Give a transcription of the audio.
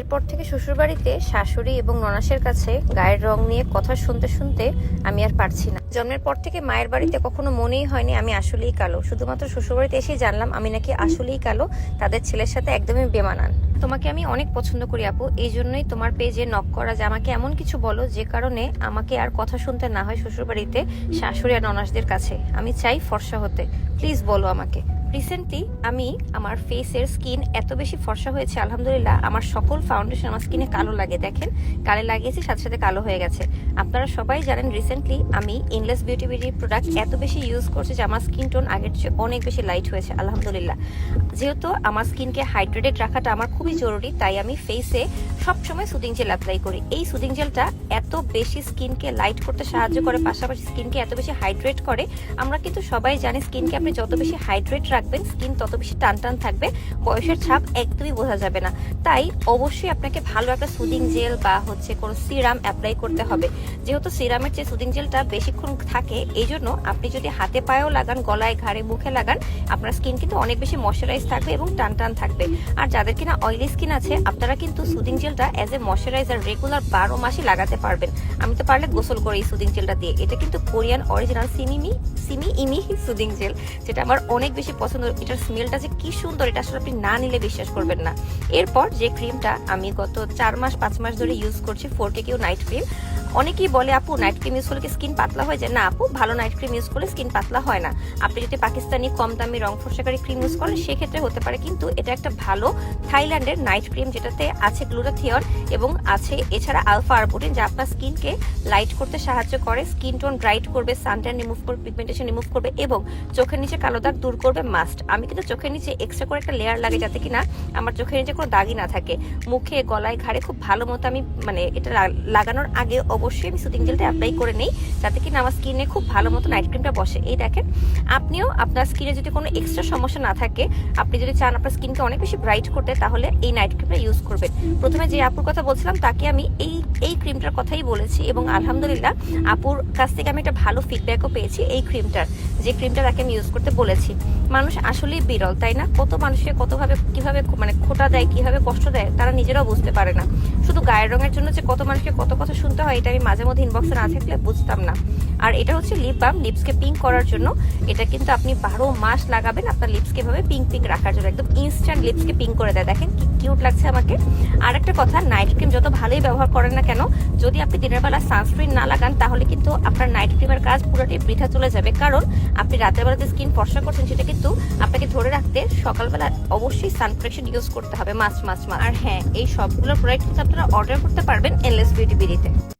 এরপর থেকে শ্বশুরবাড়িতে শাশুড়ি এবং ননাসের কাছে গায়ের রং নিয়ে কথা শুনতে শুনতে আমি আর পারছি না। জন্মের পর থেকে মায়ের বাড়িতে কখনো মনেই হয়নি আমি আসলেই কালো। শুধুমাত্র শ্বশুরবাড়িতে এসেই জানলাম আমি নাকি আসলেই কালো, তাদের ছেলের সাথে একদমই বেমানান। তোমাকে আমি অনেক পছন্দ করি আপু, এই জন্যই তোমার পেজে নক করা যে আমাকে এমন কিছু বলো যে কারণে আমাকে আর কথা শুনতে না হয় শ্বশুরবাড়িতে শাশুড়ি আর ননাসদের কাছে। আমি চাই ফর্সা হতে। প্লিজ বলো আমাকে। রিসেন্টলি আমি আমার ফেসের স্কিন এত বেশি ফর্সা হয়েছে, আলহামদুলিল্লাহ, আমার সকল ফাউন্ডেশন আমার স্কিনে কালো লাগে, দেখেন? কালে লাগিয়েছি, সাথে সাথে কালো হয়ে গেছে। আপনারা সবাই জানেন রিসেন্টলি আমি ইনলেস বিউটি বিউটি প্রোডাক্ট এত বেশি ইউজ করছি যে আমার স্কিন টোন আগের চেয়ে অনেক বেশি লাইট হয়েছে, আলহামদুলিল্লাহ। যেহেতু আমার স্কিনকে হাইড্রেটেড রাখাটা আমার খুবই জরুরি, তাই আমি ফেসে সবসময় সুদিং জেল অ্যাপ্লাই করি। এই সুদিং জেলটা এত বেশি স্কিনকে লাইট করতে সাহায্য করে, পাশাপাশি স্কিনকে এত বেশি হাইড্রেট করে, আমরা কিন্তু সবাই জানি স্কিনকে আপনি যত বেশি হাইড্রেট রাখবেন স্কিন তত বেশি টান টান থাকবে বয়সের ছাপ একদমই বোঝা যাবে না। তাই অবশ্যই আপনাকে ভালো একটা সুদিং জেল বা হচ্ছে কোনো সিরাম অ্যাপ্লাই করতে হবে। যেহেতু সিরামের চেয়ে সুদিং জেলটা বেশিক্ষণ থাকে, এই জন্য আপনি যদি হাতে পায়েও লাগান, গলায়, ঘাড়ে, মুখে লাগান, আপনার স্কিন কিন্তু অনেক বেশি ময়শ্চারাইজ থাকবে এবং টান টান থাকবে। আর যাদের কিনা অয়েলি স্কিন আছে, আপনারা কিন্তু সুদিং জেলটা অ্যাজ এ ময়শ্চারাইজার রেগুলার বারো মাসই লাগাতে পারবেন। আমি তো পারলে গোসল করি এই সুদিং জেলটা দিয়ে। এটা কিন্তু কোরিয়ান অরিজিনাল সিমিমি সিমি ইমি সুদিং জেল, যেটা আমার অনেক বেশি পছন্দ। এটার স্মেলটা যে কি সুন্দর, এটা আসলে আপনি না নিলে বিশ্বাস করবেন না। এরপর যে ক্রিমটা আমি গত চার মাস, পাঁচ মাস ধরে ইউজ করছি ফোর কিউ নাইট ক্রিম অনেকেই বলে, আপু নাইট ক্রিম ইউজ করলে কি স্কিন পাতলা হয়ে যায়? না, আপু, ভালো নাইট ক্রিম ইউজ করলে স্কিন পাতলা হয় না। আপনি যদি পাকিস্তানি কম দামি রং ফর্সাকারী ক্রিম ইউজ করেন, সেক্ষেত্রে হতে পারে, কিন্তু এটা একটা ভালো থাইল্যান্ডের নাইট ক্রিম যেটাতে আছে গ্লুটাথিয়ন এবং আছে এছাড়া আলফা আরবুটিন যা আপনার স্কিনকে লাইট করতে সাহায্য করে স্কিন টোন ব্রাইট করবে সানট্যান রিমুভ করবে পিগমেন্টেশন রিমুভ করবে এবং চোখের নিচে কালো দাগ দূর করবে মাস্ট আমি কিন্তু চোখের নিচে এক্সট্রা করে একটা লেয়ার লাগে যাতে কিনা আমার চোখের নিচে কোনো দাগই না থাকে। মুখে, গলায়, ঘাড়ে খুব ভালো মতো আমি মানে এটা লাগানোর আগে অবশ্যই আমি সুতিং জেলটা অ্যাপ্লাই করে নেই, যাতে কিনা আমার স্কিনে খুব ভালো মতো নাইট ক্রিমটা বসে। এই দেখেন, আপনিও আপনার স্কিনে যদি কোনো এক্সট্রা সমস্যা না থাকে, আপনি যদি চান আপনার স্কিনকে অনেক বেশি ব্রাইট করতে, তাহলে এই নাইট ক্রিমটা ইউজ করবেন। প্রথমে যে আপুর কথা বলছিলাম, তাকে আমি এই এই ক্রিমটার কথাই বলেছি এবং আলহামদুলিল্লাহ আপুর কাছ থেকে আমি একটা ভালো ফিডব্যাকও পেয়েছি এই ক্রিমটার যে ক্রিমটা তাকে আমি ইউজ করতে বলেছি। মানুষ আসলেই বিরল, তাই না? কত মানুষকে কতভাবে, কীভাবে মানে খোটা দেয়, কীভাবে কষ্ট দেয়, তারা নিজেরাও বুঝতে পারে না। শুধু গায়ের রঙের জন্য যে কত মানুষকে কত কথা শুনতে হয়, এটা আমি মাঝে মধ্যে ইনবক্সে না থাকলে বুঝতাম না। আর এটা হচ্ছে লিপ বাম লিপসকে পিঙ্ক করার জন্য। এটা কিন্তু আপনি বারো মাস লাগাবেন, আপনার লিপসকে ভাবে পিঙ্ক পিঙ্ক রাখার জন্য। একদম ইনস্ট্যান্ট লিপসকে পিঙ্ক করে দেয়। দেখেন কি কিউট লাগছে আমাকে। আর একটা কথা নাইট ক্রিম যত ভালোই ব্যবহার করেন না কেন, যদি আপনি দিনের বেলা সানস্ক্রিন না লাগান, তাহলে কিন্তু আপনার নাইট ক্রিমের কাজ পুরোটাই বৃথা চলে যাবে। কারণ আপনি রাতের বেলাতে স্কিন ফর্সা করছেন, সেটা কিন্তু আপনাকে ধরে রাখতে সকালবেলা অবশ্যই সান প্রোটেকশন ইউজ করতে হবে। মাস্ট মাস্ট আর হ্যাঁ এই সবগুলো প্রোডাক্ট কিন্তু আপনারা অর্ডার করতে পারবেন এনলেস বিউটি বিডিতে।